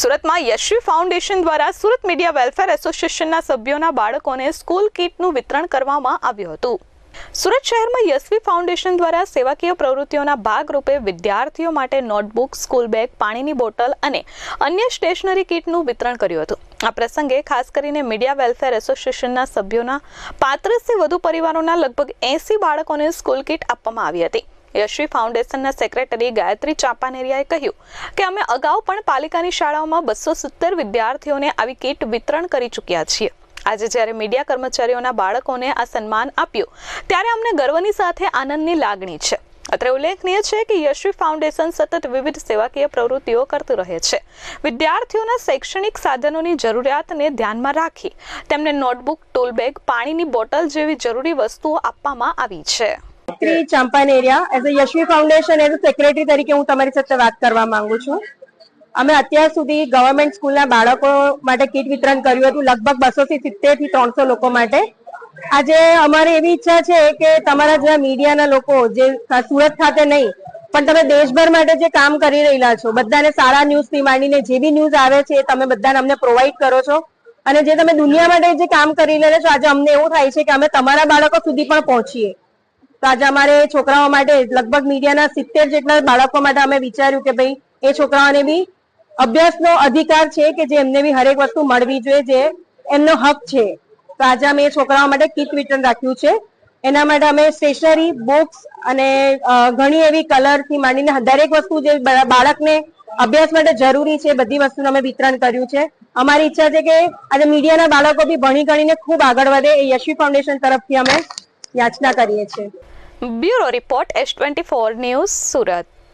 સુરતમાં યશવી ફાઉન્ડેશન દ્વારા Surat media welfare એસોસિએશનના સભ્યોના બાળકોને સ્કૂલ કીટનું વિતરણ કરવામાં આવ્યું હતું. સુરત શહેરમાં યશવી ફાઉન્ડેશન દ્વારા સેવાકીય પ્રવૃત્તિઓના ભાગરૂપે વિદ્યાર્થીઓ માટે નોટબુક, સ્કૂલ બેગ, પાણીની બોટલ અને અન્ય સ્ટેશનરી કીટનું વિતરણ કર્યું હતું. આ પ્રસંગે ખાસ કરીને મીડિયા વેલફેર એસોસિએશનના સભ્યોના પાંત્રીસથી વધુ પરિવારોના લગભગ એંસી બાળકોને સ્કૂલ કીટ આપવામાં આવી હતી. યશવી ફાઉન્ડેશનના સેક્રેટરી ગાયત્રી ચાંપાનેરિયાએ કહ્યું કે અમે અગાઉ પણ પાલિકાની શાળાઓમાં બસો સિત્તેર વિદ્યાર્થીઓને આવી કીટ વિતરણ કરી ચૂક્યા છીએ. આજે જ્યારે મીડિયા કર્મચારીઓના બાળકોને આ સન્માન આપ્યું, ત્યારે અમને ગર્વની સાથે આનંદની લાગણી છે. અત્રે ઉલ્લેખનીય છે કે યશવી ફાઉન્ડેશન સતત વિવિધ સેવાકીય પ્રવૃત્તિઓ કરતું રહે છે. વિદ્યાર્થીઓના શૈક્ષણિક સાધનોની જરૂરિયાતને ધ્યાનમાં રાખી તેમને નોટબુક, ટૂલબેગ, પાણીની બોટલ જેવી જરૂરી વસ્તુઓ આપવામાં આવી છે. Shri Champaneriya as a Yashvi Foundation as a secretary તરીકે હું તમારી સાથે વાત કરવા માંગુ છું. અમે અત્યાર સુધી ગવર્મેન્ટ સ્કૂલના બાળકો માટે કીટ વિતરણ કર્યું હતું, લગભગ બસો થી સિત્તેરથી ત્રણસો લોકો માટે. આજે અમારી એવી ઈચ્છા છે કે તમારા જેવા મીડિયાના લોકો, જે સુરત ખાતે નહીં, પણ તમે દેશભર માટે જે કામ કરી રહેલા છો, બધાને સારા ન્યૂઝથી માંડીને જે બી ન્યૂઝ આવે છે, એ તમે બધાને અમને પ્રોવાઈડ કરો છો. અને જે તમે દુનિયા માટે જે કામ કરી રહ્યા છો, આજે અમને એવું થાય છે કે અમે તમારા બાળકો સુધી પણ પહોંચીએ. તો આજે અમારે છોકરાઓ માટે લગભગ મીડિયાના સિત્તેર જેટલા બાળકો માટે અમે વિચાર્યું કે ભાઈ એ છોકરાઓને બી અભ્યાસનો અધિકાર છે કે જે એમને બી હરેક વસ્તુ મળવી જોઈએ, જે એમનો હક છે. તો આજે અમે એ છોકરાઓ માટે કીટ વિતરણ રાખ્યું છે. એના માટે અમે સ્ટેશનરી, બુક્સ અને ઘણી એવી કલરથી માંડીને દરેક વસ્તુ જે બાળકને અભ્યાસ માટે જરૂરી છે બધી વસ્તુનું અમે વિતરણ કર્યું છે. અમારી ઈચ્છા છે કે આજે મીડિયાના બાળકો બી ભણી ગણીને ખૂબ આગળ વધે એ યશવી ફાઉન્ડેશન તરફથી અમે યાચના કરીએ છીએ. Bureau report S twenty four news Surat.